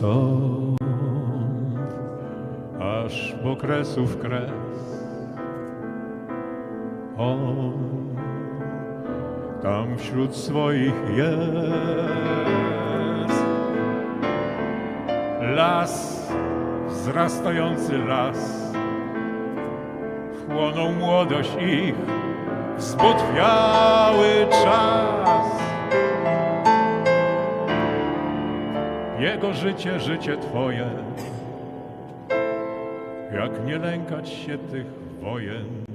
stąd, aż po kresów kres. On tam wśród swoich jest. Las, wzrastający las, wchłonął młodość ich, zbutwiały czas. Jego życie, życie Twoje, jak nie lękać się tych wojen.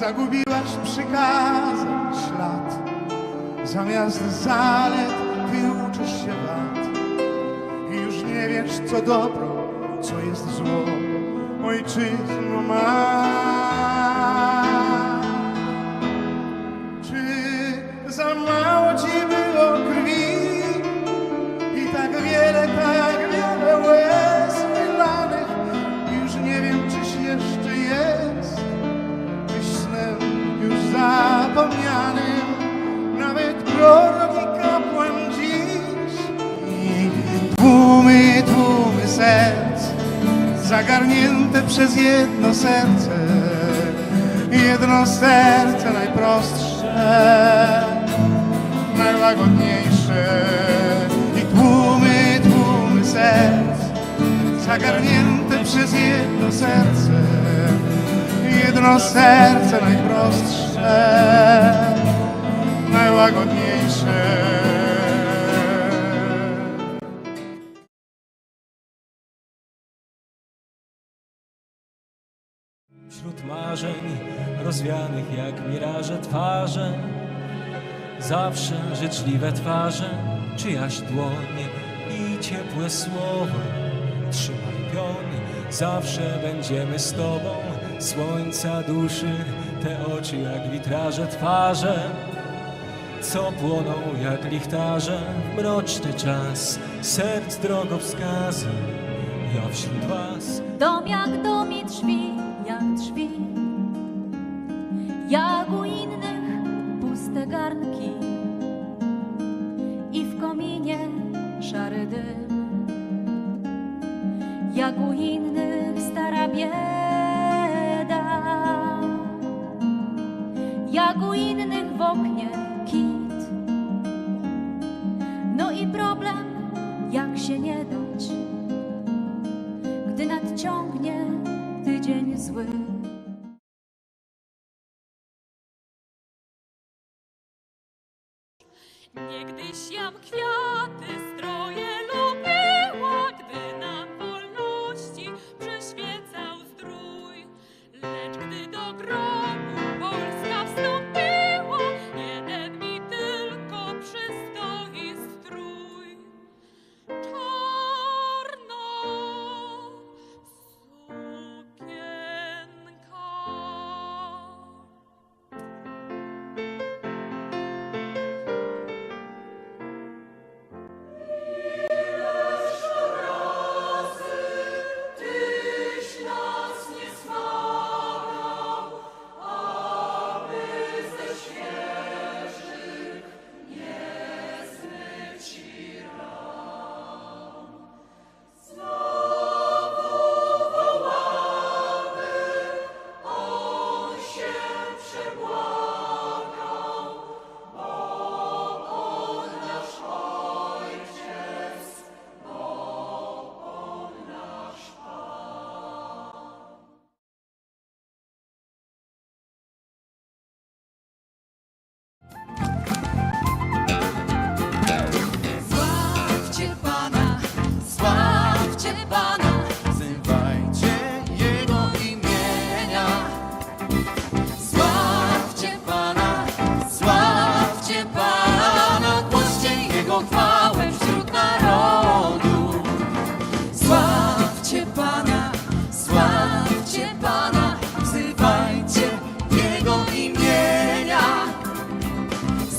Zagubiłaś przykazań ślad. Zamiast zalet wyuczysz się wad. I już nie wiesz co dobro, co jest zło. Ojczyzno ma. Czy za mało Zagarnięte przez jedno serce. Jedno serce najprostsze Najłagodniejsze. I tłumy, tłumy serc Zagarnięte przez jedno serce. Jedno serce najprostsze, najłagodniejsze. Marzeń rozwianych jak miraże twarze. Zawsze życzliwe twarze, czyjaś dłoń i ciepłe słowo Trzymaj pion, zawsze będziemy z Tobą. Słońca duszy, te oczy jak witraże twarze. Co płoną jak lichtarze mroczny czas. Serc drogowskazy, ja wśród Was. Dom jak dom i drzwi jak u innych w oknie kit. No i problem, jak się nie dać, gdy nadciągnie tydzień zły. Niegdyś jam kwiaty, Pana, wzywajcie Jego imienia. Sławcie Pana, sławcie Pana, głoście Jego chwałę wśród narodu. Sławcie Pana, sławcie Pana, wzywajcie Jego imienia.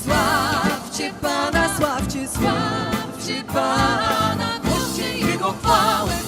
Sławcie Pana, sławcie, sławcie Pana. Pana chwałę